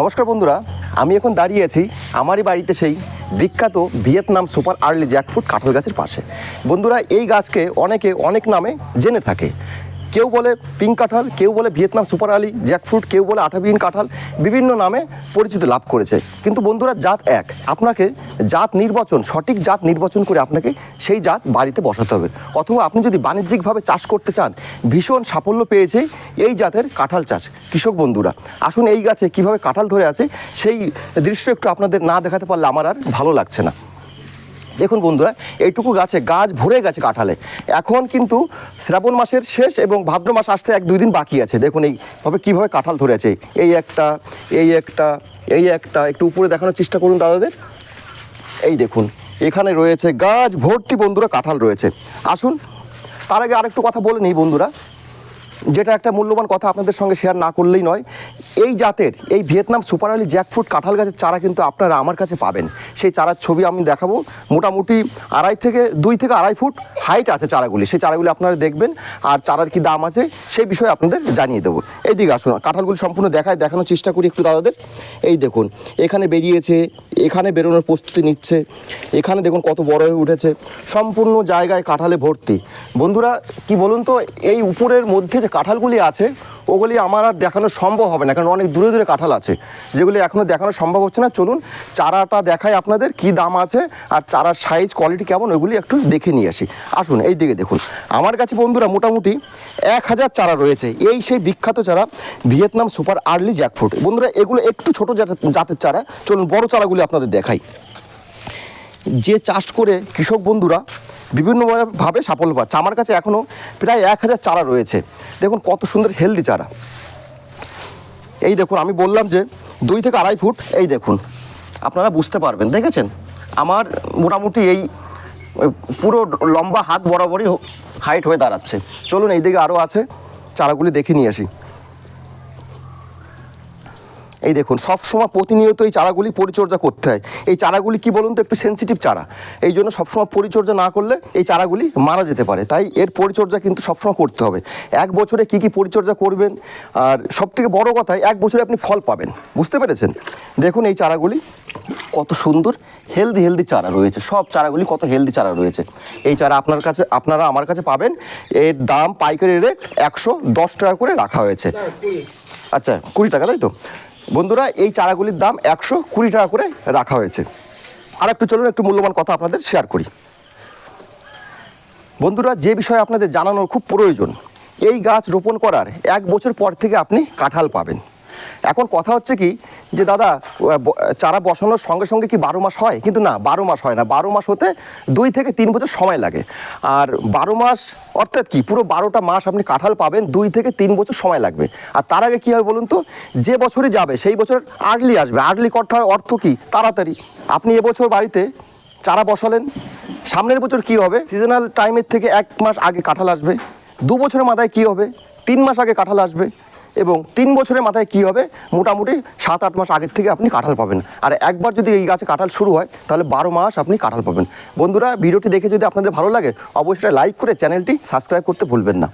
নমস্কার বন্ধুরা, আমি এখন দাঁড়িয়ে আছি আমারই বাড়িতে সেই বিখ্যাত ভিয়েতনাম সুপার আর্লি জ্যাকফ্রুট কাঁঠাল গাছের পাশে। বন্ধুরা, এই গাছকে অনেকে অনেক নামে জেনে থাকে। কেউ বলে পিঙ্ক কাঁঠাল, কেউ বলে ভিয়েতনাম সুপার আলি, জ্যাকফ্রুট, কেউ বলে আঠাবিহীন কাঁঠাল, বিভিন্ন নামে পরিচিতি লাভ করেছে। কিন্তু বন্ধুরা, জাত এক। আপনাকে জাত নির্বাচন, সঠিক জাত নির্বাচন করে আপনাকে সেই জাত বাড়িতে বসাতে হবে। অথবা আপনি যদি বাণিজ্যিকভাবে চাষ করতে চান, ভীষণ সাফল্য পেয়েছে এই জাতের কাঁঠাল চাষ। কৃষক বন্ধুরা, আসুন এই গাছে কীভাবে কাঁঠাল ধরে আছে, সেই দৃশ্য একটু আপনাদের না দেখাতে পারলে আমার আর ভালো লাগছে না। দেখুন বন্ধুরা, এইটুকু গাছে গাছ ভরে গেছে কাঁঠালে। এখন কিন্তু শ্রাবণ মাসের শেষ এবং ভাদ্র মাস আসতে এক দুই দিন বাকি আছে। দেখুন এইভাবে কীভাবে কাঁঠাল ধরে আছে এই একটা এই একটা এই একটা, একটু উপরে দেখানোর চেষ্টা করুন দাদাদের। এই দেখুন, এখানে রয়েছে গাছ ভর্তি বন্ধুরা কাঁঠাল রয়েছে। আসুন, তার আগে আরেকটু কথা বলে নিই বন্ধুরা। যেটা একটা মূল্যবান কথা আপনাদের সঙ্গে শেয়ার না করলেই নয়, এই জাতের, এই ভিয়েতনাম সুপার আলি জ্যাকফ্রুট কাঁঠাল গাছের চারা কিন্তু আপনারা আমার কাছে পাবেন। সেই চারার ছবি আমি দেখাবো। মোটামুটি আড়াই থেকে, দুই থেকে আড়াই ফুট হাইট আছে চারাগুলি। সেই চারাগুলি আপনারা দেখবেন আর চারার কি দাম আছে সেই বিষয়ে আপনাদের জানিয়ে দেবো। এইদিকে আসুন, কাঁঠালগুলি সম্পূর্ণ দেখায়, দেখানোর চেষ্টা করি একটু দাদাদের। এই দেখুন, এখানে বেরিয়েছে, এখানে বেরোনোর প্রস্তুতি নিচ্ছে, এখানে দেখুন কত বড় হয়ে উঠেছে। সম্পূর্ণ জায়গায় কাঁঠালে ভর্তি। বন্ধুরা, কি বলুন তো, এই উপরের মধ্যে যে কাঁঠালগুলি আছে, ওগুলি আমার আর দেখানো সম্ভব হবে না, কারণ অনেক দূরে দূরে কাঁঠাল আছে। যেগুলি এখনও দেখানো সম্ভব হচ্ছে না, চলুন চারাটা দেখায় আপনাদের কি দাম আছে আর চারার সাইজ কোয়ালিটি কেমন ওইগুলি একটু দেখে নিয়ে আসি। আসুন, এই দিকে দেখুন। আমার কাছে বন্ধুরা মোটামুটি এক হাজার চারা রয়েছে, এই সেই বিখ্যাত চারা ভিয়েতনাম সুপার আর্লি জ্যাকফ্রুট। বন্ধুরা, এগুলো একটু ছোট জাতের চারা, চলুন বড় চারাগুলি আপনাদের দেখাই। যে চাষ করে কৃষক বন্ধুরা বিভিন্নভাবে সাফল্য পাচ্ছে। আমার কাছে এখনও প্রায় এক হাজার চারা রয়েছে। দেখুন কত সুন্দর হেলদি চারা। এই দেখুন, আমি বললাম যে দুই থেকে আড়াই ফুট, এই দেখুন। আপনারা বুঝতে পারবেন, দেখেছেন? আমার মোটামুটি এই পুরো লম্বা হাত বরাবরই হাইট হয়ে দাঁড়াচ্ছে। চলুন এই দিকে আরও আছে, চারাগুলি দেখে নিয়ে আসি। এই দেখুন, সব সময় প্রতিনিয়ত এই চারাগুলি পরিচর্যা করতে হয়। এই চারাগুলি কি বলুন তো, একটু সেনসিটিভ চারা। এই জন্য সবসময় পরিচর্যা না করলে এই চারাগুলি মারা যেতে পারে। তাই এর পরিচর্যা কিন্তু সবসময় করতে হবে। এক বছরে কি কি পরিচর্যা করবেন? আর সব থেকে বড় কথা, এক বছরে আপনি ফল পাবেন। বুঝতে পেরেছেন? দেখুন এই চারাগুলি কত সুন্দর হেলদি হেলদি চারা রয়েছে। সব চারাগুলি কত হেলদি চারা রয়েছে। এই চারা আপনার কাছে, আপনারা আমার কাছে পাবেন। এর দাম পাইকারি রেট একশো দশ টাকা করে রাখা হয়েছে। আচ্ছা কুড়ি টাকা, তাই তো? বন্ধুরা, এই চারাগুলির দাম একশো কুড়ি টাকা করে রাখা হয়েছে। আর একটু চলুন, একটু মূল্যবান কথা আপনাদের শেয়ার করি। বন্ধুরা, যে বিষয়ে আপনাদের জানানোর খুব প্রয়োজন, এই গাছ রোপণ করার এক বছর পর থেকে আপনি কাঁঠাল পাবেন। এখন কথা হচ্ছে কি যে দাদা চারা বসানোর সঙ্গে সঙ্গে কি বারো মাস হয়? কিন্তু না, বারো মাস হয় না। বারো মাস হতে দুই থেকে তিন বছর সময় লাগে। আর বারো মাস, অর্থাৎ কি, পুরো বারোটা মাস আপনি কাঁঠাল পাবেন, দুই থেকে তিন বছর সময় লাগবে। আর তার আগে কী হবে বলুন তো, যে বছরই যাবে, সেই বছর আর্লি আসবে। আর্লি কথা অর্থ কি? তাড়াতাড়ি। আপনি এবছর বাড়িতে চারা বসালেন। সামনের বছর কি হবে? সিজনাল টাইমের থেকে এক মাস আগে কাঁঠাল আসবে। দু বছরের মাথায় কি হবে? তিন মাস আগে কাঁঠাল আসবে। এবং তিন বছরের মাথায় কি হবে? মোটামুটি সাত, আট মাস আগের থেকে আপনি কাঁঠাল পাবেন। আর একবার যদি এই গাছে কাঁঠাল শুরু হয়, তাহলে বারো মাস আপনি কাঁঠাল পাবেন। বন্ধুরা, ভিডিওটি দেখে যদি আপনাদের ভালো লাগে, অবশ্যই লাইক করে চ্যানেলটি সাবস্ক্রাইব করতে ভুলবেন না।